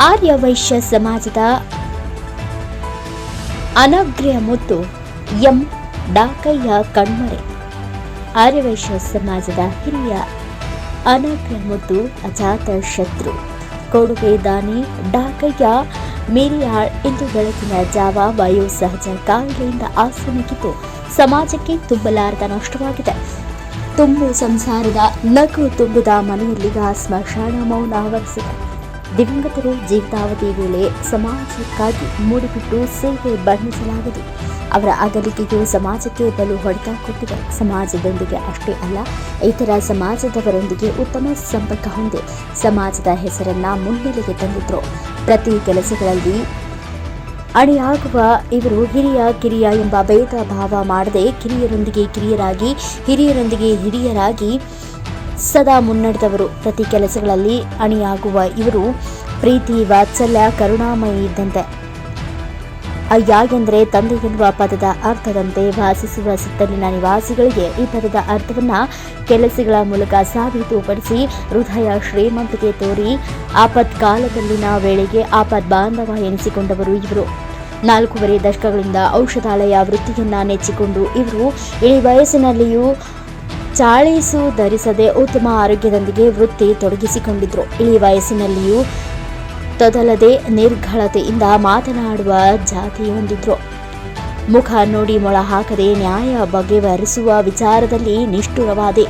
ಆರ್ಯ ವೈಶ್ಯ ಸಮಾಜದ ಅನಗ್ರ್ಯ ಮುತ್ತು ಎಂ ಡಾಕಯ್ಯ ಕಣ್ಮರೆ. ಆರ್ಯವೈಶ್ಯ ಸಮಾಜದ ಹಿರಿಯ ಅನಗ್ರ ಮುತ್ತು ಅಜಾತ ಶತ್ರು. ಕೊಡುಗೆ ದಾನಿ ಡಾಕಯ್ಯ ಮೇರಿಯಾಳ್ ಇಂದು ಬೆಳಕಿನ ಜಾವ ವಯೋಸಹಜ ಕಾಯಿಲೆಯಿಂದ ಆಸನಗಿದ್ದು ಸಮಾಜಕ್ಕೆ ತುಂಬಲಾರದ ನಷ್ಟವಾಗಿದೆ. ತುಂಬು ಸಂಸಾರದ ನಗು ತುಂಬಿದ ಮನೆಯಲ್ಲಿಗ ಸ್ಮಶಾನ ಮೌನ ಆವರಿಸಿದೆ. ದಿವಂಗತರು ಜೀವಿತಾವಧಿ ವೇಳೆ ಸಮಾಜಕ್ಕಾಗಿ ಮೂಡಿಬಿಟ್ಟು ಸೇವೆ ಬಣ್ಣಿಸಲಾಗದು. ಅವರ ಅಗಲಿಕೆಯು ಸಮಾಜಕ್ಕೆ ಬಲು ಹೊಡೆತ ಕೊಟ್ಟಿದೆ ಸಮಾಜದೊಂದಿಗೆ ಅಷ್ಟೇ ಅಲ್ಲ, ಇತರ ಸಮಾಜದವರೊಂದಿಗೆ ಉತ್ತಮ ಸಂಪರ್ಕ ಹೊಂದಿ ಸಮಾಜದ ಹೆಸರನ್ನ ಮುನ್ನೆಲೆಗೆ ತಂದಿದ್ರು. ಪ್ರತಿ ಕೆಲಸಗಳಲ್ಲಿ ಅಣಿಯಾಗುವ ಇವರು ಹಿರಿಯ, ಕಿರಿಯ ಎಂಬ ಭೇದ ಭಾವ ಮಾಡದೆ ಕಿರಿಯರೊಂದಿಗೆ ಕಿರಿಯರಾಗಿ, ಹಿರಿಯರೊಂದಿಗೆ ಹಿರಿಯರಾಗಿ ಸದಾ ಮುನ್ನಡೆದವರು. ಪ್ರತಿ ಕೆಲಸಗಳಲ್ಲಿ ಅಣಿಯಾಗುವ ಇವರು ಪ್ರೀತಿ, ವಾತ್ಸಲ್ಯ, ಕರುಣಾಮಯಿ ಇದ್ದಂತೆ. ಅಯ್ಯ, ಎಂದರೆ ತಂದೆ ಪದದ ಅರ್ಥದಂತೆ ವಾಸಿಸುವ ಸುತ್ತಲಿನ ನಿವಾಸಿಗಳಿಗೆ ಈ ಪದದ ಅರ್ಥವನ್ನ ಕೆಲಸಗಳ ಮೂಲಕ ಸಾಬೀತುಪಡಿಸಿ ಹೃದಯ ಶ್ರೀಮಂತಿಕೆ ತೋರಿ ಆಪತ್ಕಾಲದಲ್ಲಿನ ವೇಳೆಗೆ ಆಪತ್ ಬಾಂಧವ ಎನಿಸಿಕೊಂಡವರು ಇವರು. ನಾಲ್ಕೂವರೆ ದಶಕಗಳಿಂದ ಔಷಧಾಲಯ ವೃತ್ತಿಯನ್ನ ನೆಚ್ಚಿಕೊಂಡು ಇವರು ಇಳಿ ವಯಸ್ಸಿನಲ್ಲಿಯೂ ಚಾಳೀಸು ಧರಿಸದೆ ಉತ್ತಮ ಆರೋಗ್ಯದೊಂದಿಗೆ ವೃತ್ತಿ ತೊಡಗಿಸಿಕೊಂಡಿದ್ರು. ಈ ವಯಸ್ಸಿನಲ್ಲಿಯೂ ತೊದಲದೆ ನಿರ್ಘಳತೆಯಿಂದ ಮಾತನಾಡುವ ಜಾತಿ ಹೊಂದಿದ್ರು ಮುಖ ನೋಡಿ ಮೊಳ ಹಾಕದೆ ನ್ಯಾಯ ಬಗೆಹರಿಸುವ ವಿಚಾರದಲ್ಲಿ ನಿಷ್ಠುರವಾದೆ.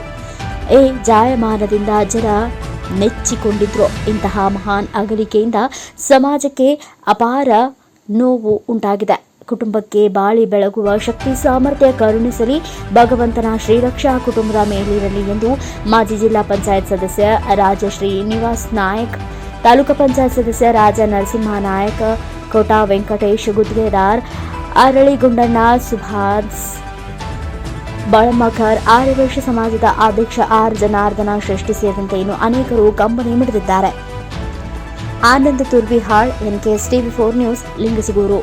ಏ, ಜಾಯಮಾನದಿಂದ ಜನ ನೆಚ್ಚಿಕೊಂಡಿದ್ರು. ಇಂತಹ ಮಹಾನ್ ಅಗಲಿಕೆಯಿಂದ ಸಮಾಜಕ್ಕೆ ಅಪಾರ ನೋವು ಉಂಟಾಗಿದೆ. ಕುಟುಂಬಕ್ಕೆ ಬಾಳಿ ಬೆಳಗುವ ಶಕ್ತಿ, ಸಾಮರ್ಥ್ಯ ಕರುಣಿಸಲಿ ಭಗವಂತನ ಶ್ರೀರಕ್ಷಾ ಕುಟುಂಬದ ಮೇಲಿರಲಿ ಎಂದು ಮಾಜಿ ಜಿಲ್ಲಾ ಪಂಚಾಯತ್ ಸದಸ್ಯ ರಾಜ ಶ್ರೀನಿವಾಸ್ ನಾಯಕ್, ತಾಲೂಕು ಪಂಚಾಯತ್ ಸದಸ್ಯ ರಾಜ ನರಸಿಂಹ ನಾಯಕ, ಕೋಟಾ ವೆಂಕಟೇಶ್ ಗುದ್ಗೇದಾರ್ ಅರಳಿಗುಂಡಣ್ಣ ಸುಭಾಸ್ ಬಳಮಖರ್ ಆರ್ಯವೇಶ ಸಮಾಜದ ಅಧ್ಯಕ್ಷ ಆರ್ ಜನಾರ್ದನ ಶ್ರೇಷ್ಠಿ ಸೇರಿದಂತೆ ಇನ್ನು ಅನೇಕರು ಕಂಬನಿ ಮಿಡಿದಿದ್ದಾರೆ Anand Turvihal NKS TV four news, Lingasugur.